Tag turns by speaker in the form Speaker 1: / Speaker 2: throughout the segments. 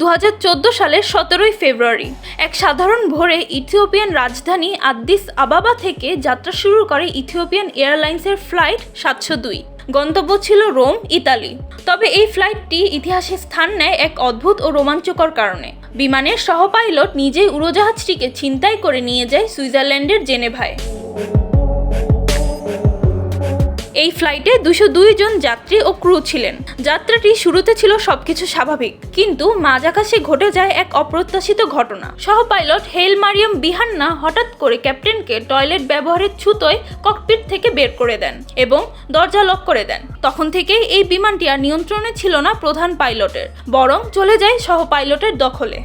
Speaker 1: দু হাজার চোদ্দ সালের সতেরোই ফেব্রুয়ারি, এক সাধারণ ভোরে ইথিওপিয়ান রাজধানী আদ্দিস আবাবা থেকে যাত্রা শুরু করে ইথিওপিয়ান এয়ারলাইন্সের ফ্লাইট সাতশো দুই। গন্তব্য ছিল রোম, ইতালি। তবে এই ফ্লাইটটি ইতিহাসে স্থান নেয় এক অদ্ভুত ও রোমাঞ্চকর কারণে। বিমানের সহ পাইলট নিজেই উড়োজাহাজটিকে ছিনতাই করে নিয়ে যায় সুইজারল্যান্ডের জেনেভায়। এই ফ্লাইটে দুশো দুই জন যাত্রী ও ক্রু ছিলেন। যাত্রাটি শুরুতে ছিল সবকিছু স্বাভাবিক, কিন্তু মাঝ আকাশে ঘটে যায় এক অপ্রত্যাশিত ঘটনা। সহ পাইলট হেল মারিয়াম বিহান্না হঠাৎ করে ক্যাপ্টেনকে টয়লেট ব্যবহারের ছুতোয় ককপিট থেকে বের করে দেন এবং দরজা লক করে দেন। তখন থেকেই এই বিমানটি আর নিয়ন্ত্রণে ছিল না প্রধান পাইলটের বরং চলে যায় সহ পাইলটের দখলে।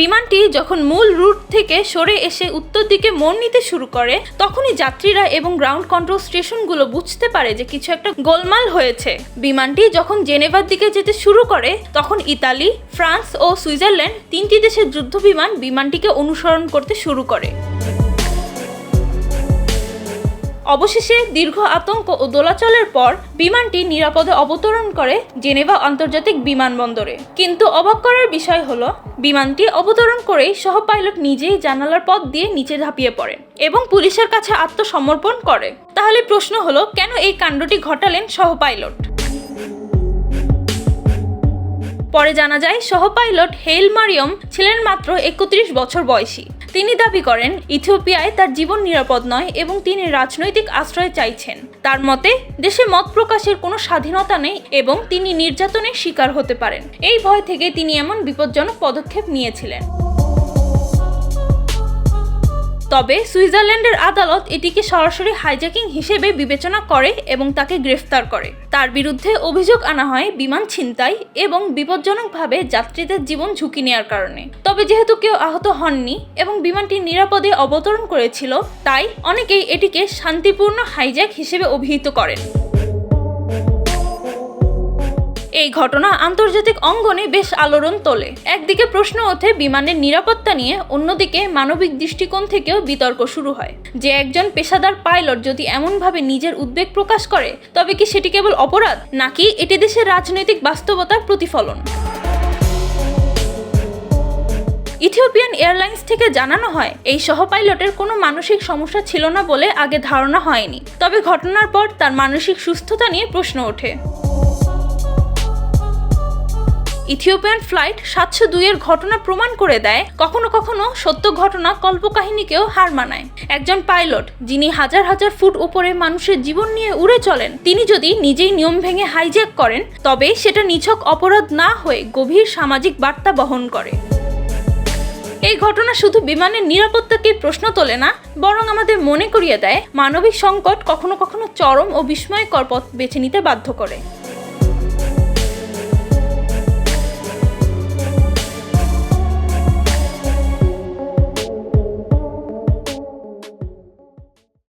Speaker 1: বিমানটি যখন মূল রুট থেকে সরে এসে উত্তর দিকে মোড় নিতে শুরু করে, তখনই যাত্রীরা এবং গ্রাউন্ড কন্ট্রোল স্টেশনগুলো বুঝতে পারে যে কিছু একটা গোলমাল হয়েছে। বিমানটি যখন জেনেভার দিকে যেতে শুরু করে, তখন ইতালি, ফ্রান্স ও সুইজারল্যান্ড তিনটি দেশের যুদ্ধ বিমান বিমানটিকে অনুসরণ করতে শুরু করে। অবশেষে দীর্ঘ আতঙ্ক ও দোলাচলের পর বিমানটি নিরাপদে অবতরণ করে জেনেভা আন্তর্জাতিক বিমানবন্দরে। কিন্তু অবাক করার বিষয় হলো, বিমানটি অবতরণ করেই সহ পাইলট নিজেই জানালার পথ দিয়ে নিচে ঝাঁপিয়ে পড়েন এবং পুলিশের কাছে আত্মসমর্পণ করে। তাহলে প্রশ্ন হলো, কেন এই কাণ্ডটি ঘটালেন সহ পাইলট পরে জানা যায় সহ পাইলট হেল মারিয়ম ছিলেন মাত্র একত্রিশ বছর বয়সী। তিনি দাবি করেন, ইথিওপিয়ায় তার জীবন নিরাপদ নয় এবং তিনি রাজনৈতিক আশ্রয় চাইছেন। তার মতে, দেশে মত প্রকাশের কোনো স্বাধীনতা নেই এবং তিনি নির্যাতনের শিকার হতে পারেন। এই ভয় থেকে তিনি এমন বিপজ্জনক পদক্ষেপ নিয়েছিলেন। তবে সুইজারল্যান্ডের আদালত এটিকে সরাসরি হাইজ্যাকিং হিসেবে বিবেচনা করে এবং তাকে গ্রেফতার করে। তার বিরুদ্ধে অভিযোগ আনা হয় বিমান ছিনতাই এবং বিপজ্জনকভাবে যাত্রীদের জীবন ঝুঁকি নেওয়ার কারণে। তবে যেহেতু কেউ আহত হননি এবং বিমানটি নিরাপদে অবতরণ করেছিল, তাই অনেকেই এটিকে শান্তিপূর্ণ হাইজ্যাক হিসেবে অভিহিত করেন। এই ঘটনা আন্তর্জাতিক অঙ্গনে বেশ আলোড়ন তোলে। একদিকে প্রশ্ন ওঠে বিমানের নিরাপত্তা নিয়ে, অন্যদিকে মানবিক দৃষ্টিকোণ থেকেও বিতর্ক শুরু হয়। যে একজন পেশাদার পাইলট যদি এমনভাবে নিজের উদ্বেগ প্রকাশ করে, তবে কি সেটি কেবল অপরাধ, নাকি এটি দেশের রাজনৈতিক বাস্তবতার প্রতিফলন? ইথিওপিয়ান এয়ারলাইন্স থেকে জানানো হয়, এই সহ পাইলটের কোনো মানসিক সমস্যা ছিল না বলে আগে ধারণা হয়নি। তবে ঘটনার পর তার মানসিক সুস্থতা নিয়ে প্রশ্ন ওঠে। ইথিওপিয়ান ফ্লাইট সাতশো দুইয়ের ঘটনা প্রমাণ করে দেয়, কখনো কখনো সত্য ঘটনা কল্পকাহিনীকেও হার মানায়। একজন পাইলট, যিনি হাজার হাজার ফুট উপরে মানুষের জীবন নিয়ে উড়ে চলেন, তিনি যদি নিজেই নিয়ম ভেঙে হাইজ্যাক করেন, তবে সেটা নিছক অপরাধ না হয়ে গভীর সামাজিক বার্তা বহন করে। এই ঘটনা শুধু বিমানের নিরাপত্তাকে প্রশ্ন তোলে না, বরং আমাদের মনে করিয়ে দেয়, মানবিক সংকট কখনো কখনো চরম ও বিস্ময়কর পথ বেছে নিতে বাধ্য করে।